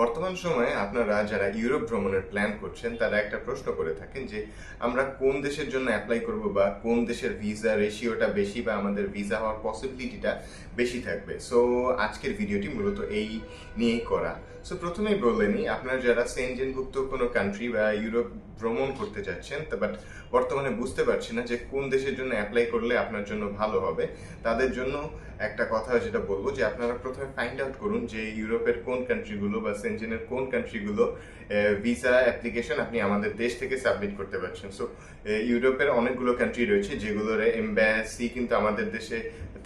বর্তমান সময়ে আপনারা যারা ইউরোপ ভ্রমণের প্ল্যান করছেন, তারা একটা প্রশ্ন করে থাকেন যে, আমরা কোন দেশের জন্য অ্যাপ্লাই করব বা কোন দেশের ভিসা রেশিওটা বেশি বা আমাদের ভিসা হওয়ার পসিবিলিটিটা বেশি থাকবে? সো আজকের ভিডিওটি মূলত এই নিয়েই করা। সো প্রথমেই বললেনই আপনারা যারা সেনজেনভুক্ত কোনো কান্ট্রি বা ইউরোপ ভ্রমণ করতে যাচ্ছেন বাট বর্তমানে বুঝতে পারছি না যে কোন দেশের জন্য অ্যাপ্লাই করলে আপনার জন্য ভালো হবে। তাদের জন্য একটা কথা যেটা বলব যে আপনারা প্রথমে ফাইন্ড আউট করুন যে ইউরোপের কোন কান্ট্রিগুলো বা সেনজেনের কোন কান্ট্রিগুলো ভিসা অ্যাপ্লিকেশন আপনি আমাদের দেশ থেকে সাবমিট করতে পারছেন। সো ইউরোপের অনেকগুলো কান্ট্রি রয়েছে যেগুলোর এমব্যাসি কিন্তু আমাদের দেশে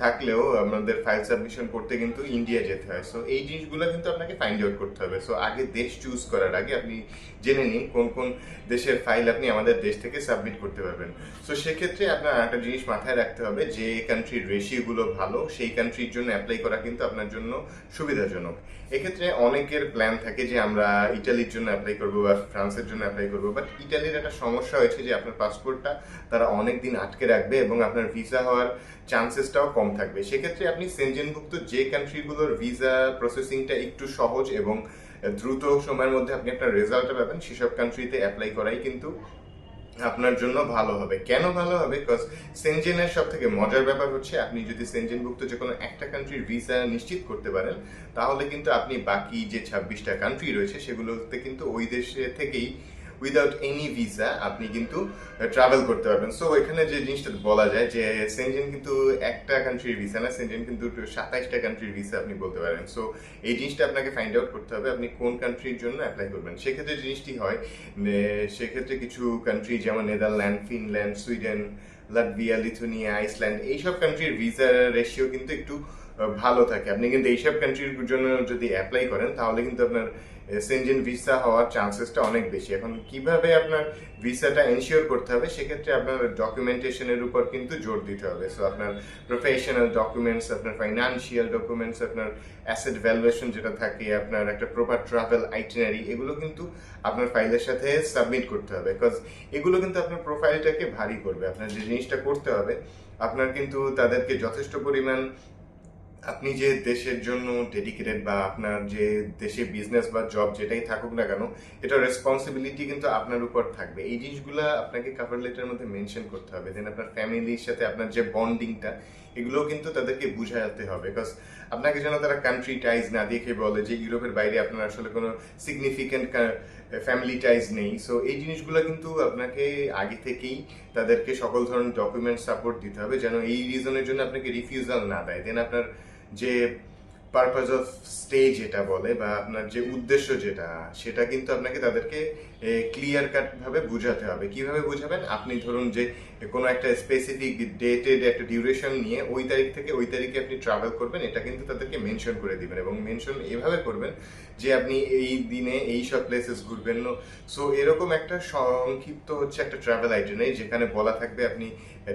থাকলেও আমাদের ফাইল সাবমিশন করতে কিন্তু ইন্ডিয়া যেতে হয়। সো এই জিনিসগুলো কিন্তু আপনাকে ফাইন্ড আউট করতে হবে। সো আগে দেশ চুজ করার আগে আপনি জেনে নিন কোন কোন দেশের ফাইল আপনি আমাদের দেশ থেকে সাবমিট করতে পারবেন। সো সেক্ষেত্রে আপনার একটা জিনিস মাথায় রাখতে হবে যে কান্ট্রির রেশিওগুলো ভালো, সেই কান্ট্রির জন্য অ্যাপ্লাই করা কিন্তু আপনার জন্য সুবিধাজনক। এক্ষেত্রে অনেকের প্ল্যান থাকে যে আমরা ইটালির জন্য অ্যাপ্লাই করব বা ফ্রান্সের জন্য অ্যাপ্লাই করব বাট ইটালির একটা সমস্যা হয়েছে যে আপনার পাসপোর্টটা তারা অনেক দিন আটকে রাখবে এবং আপনার ভিসা হওয়ার চান্সেসটাও কম থাকবে। সেক্ষেত্রে আপনি সেনজেনভুক্ত যে কান্ট্রিগুলোর ভিসা প্রসেসিংটা একটু সহজ এবং দ্রুত সময়ের মধ্যে আপনি একটা রেজাল্ট পাবেন, সেসব কান্ট্রিতে অ্যাপ্লাই করাই কিন্তু আপনার জন্য ভালো হবে। কেন ভালো হবে? বিকজ সেনজেনের সব থেকে মজার ব্যাপার হচ্ছে, আপনি যদি সেনজেনভুক্ত যে কোনো একটা কান্ট্রির ভিসা নিশ্চিত করতে পারেন, তাহলে কিন্তু আপনি বাকি যে ছাব্বিশটা কান্ট্রি রয়েছে, সেগুলোতে কিন্তু ওই দেশে থেকেই উইদাউট এনি ভিসা আপনি কিন্তু ট্রাভেল করতে পারবেন। সো এখানে যে জিনিসটা বলা যায় যে সেনজেন কিন্তু একটা কান্ট্রির ভিসা না সেনজেন কিন্তু সাতাইশটা কান্ট্রির ভিসা আপনি বলতে পারেন। সো এই জিনিসটা আপনাকে ফাইন্ড আউট করতে হবে, আপনি কোন কান্ট্রির জন্য অ্যাপ্লাই করবেন। সেক্ষেত্রে জিনিসটি হয় সেক্ষেত্রে কিছু কান্ট্রি যেমন Netherland Finland Sweden Latvia Lithuania Iceland এইসব কান্ট্রির ভিসা রেশিও কিন্তু একটু ভালো থাকে। আপনি কিন্তু এইসব কান্ট্রির জন্য যদি অ্যাপ্লাই করেন, তাহলে কিন্তু আপনার সেনজেন ভিসা হওয়ার চান্সেসটা অনেক বেশি। এখন কীভাবে আপনার ভিসাটা এনশিওর করতে হবে, সেক্ষেত্রে আপনার ডকুমেন্টেশনের উপর কিন্তু জোর দিতে হবে। সো আপনার প্রফেশনাল ডকুমেন্টস আপনার ফাইন্যান্সিয়াল ডকুমেন্টস আপনার অ্যাসেট ভ্যালুয়েশন যেটা থাকে, আপনার একটা প্রপার ট্রাভেল আইটিনারি এগুলো কিন্তু আপনার ফাইলের সাথে সাবমিট করতে হবে। বিকজ এগুলো কিন্তু আপনার প্রোফাইলটাকে ভারী করবে। আপনার যে জিনিসটা করতে হবে, আপনার কিন্তু তাদেরকে যথেষ্ট পরিমাণ আপনি যে দেশের জন্য ডেডিকেটেড বা আপনার যে দেশে বিজনেস বা জব যেটাই থাকুক না কেন, এটা রেসপন্সিবিলিটি কিন্তু আপনার উপর থাকবে। এই জিনিসগুলো আপনাকে কাভার লেটারের মধ্যে মেনশন করতে হবে। দেন আপনার ফ্যামিলির সাথে আপনার যে বন্ডিংটা এগুলোও কিন্তু তাদেরকে বুঝাতে হবে। বিকজ আপনাকে যেন তারা কান্ট্রি টাইজ না দেখে বলে যে ইউরোপের বাইরে আপনার আসলে কোনো সিগনিফিকেন্ট ফ্যামিলি টাইজ নেই। সো এই জিনিসগুলো কিন্তু আপনাকে আগে থেকেই তাদেরকে সকল ধরনের ডকুমেন্ট সাপোর্ট দিতে হবে যেন এই রিজনের জন্য আপনাকে রিফিউজাল না দেয়। দেন আপনার যে পারপাস অফ স্টে যেটা বলে বা আপনার যে উদ্দেশ্য যেটা, সেটা কিন্তু আপনাকে তাদেরকে ক্লিয়ার কাট ভাবে বুঝাতে হবে। কীভাবে বুঝাবেন? আপনি ধরুন যে, কোনো একটা স্পেসিফিক ডেটেড একটা ডিউরেশন নিয়ে ওই তারিখ থেকে ওই তারিখে আপনি ট্রাভেল করবেন, এটা কিন্তু তাদেরকে মেনশন করে দিবেন এবং মেনশন এভাবে করবেন যে, আপনি এই দিনে এই সব প্লেসেস ঘুরবেন। সো এরকম একটা সংক্ষিপ্ত হচ্ছে একটা ট্রাভেল আইটেনারি যেখানে বলা থাকবে আপনি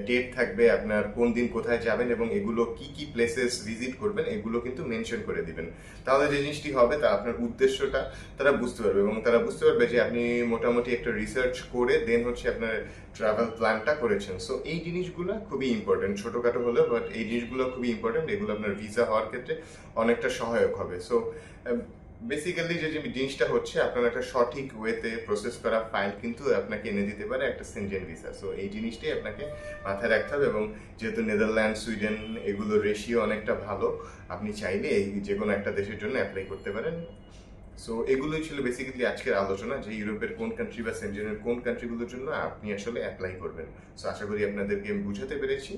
ডেট থাকবে আপনার কোন দিন কোথায় যাবেন এবং এগুলো কি কি প্লেসেস ভিজিট করবেন, এগুলো কিন্তু মেনশন করে দিবেন। তাহলে যে জিনিসটি হবে তা আপনার উদ্দেশ্যটা তারা বুঝতে পারবে এবং তারা বুঝতে পারবে যে, আপনি মোটামুটি একটা রিসার্চ করে দেন হচ্ছে আপনার ট্রাভেল প্ল্যানটা করেছেন। সো এই জিনিসগুলো খুবই ইম্পর্টেন্ট ছোটোখাটো হলেও বাট এই জিনিসগুলো খুবই ইম্পর্টেন্ট এগুলো আপনার ভিসা হওয়ার ক্ষেত্রে অনেকটা সহায়ক হবে। সো বেসিক্যালি যে জিনিসটা হচ্ছে, আপনার একটা সঠিক ওয়েতে প্রসেস করা ফাইল কিন্তু আপনাকে এনে দিতে পারে একটা সেনজেন ভিসা সো এই জিনিসটাই আপনাকে মাথায় রাখতে হবে এবং যেহেতু নেদারল্যান্ড সুইডেন এগুলো রেশিও অনেকটা ভালো, আপনি চাইলে এই যে কোনো একটা দেশের জন্য অ্যাপ্লাই করতে পারেন। সো এগুলোই ছিল বেসিক্যালি আজকের আলোচনা যে ইউরোপের কোন কান্ট্রি বা সেনজেনের কোন কান্ট্রিগুলোর জন্য আপনি আসলে অ্যাপ্লাই করবেন। সো আশা করি আপনাদেরকে আমি বুঝাতে পেরেছি।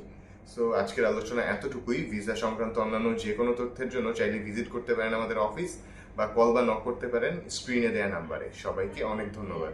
সো আজকের আলোচনা এতটুকুই। ভিসা সংক্রান্ত অন্যান্য যে কোনো তথ্যের জন্য চাইলে ভিজিট করতে পারেন আমাদের অফিস বা কল বা নক করতে পারেন। স্ক্রিনে দেয়া নাম্বারে সবাইকে অনেক ধন্যবাদ।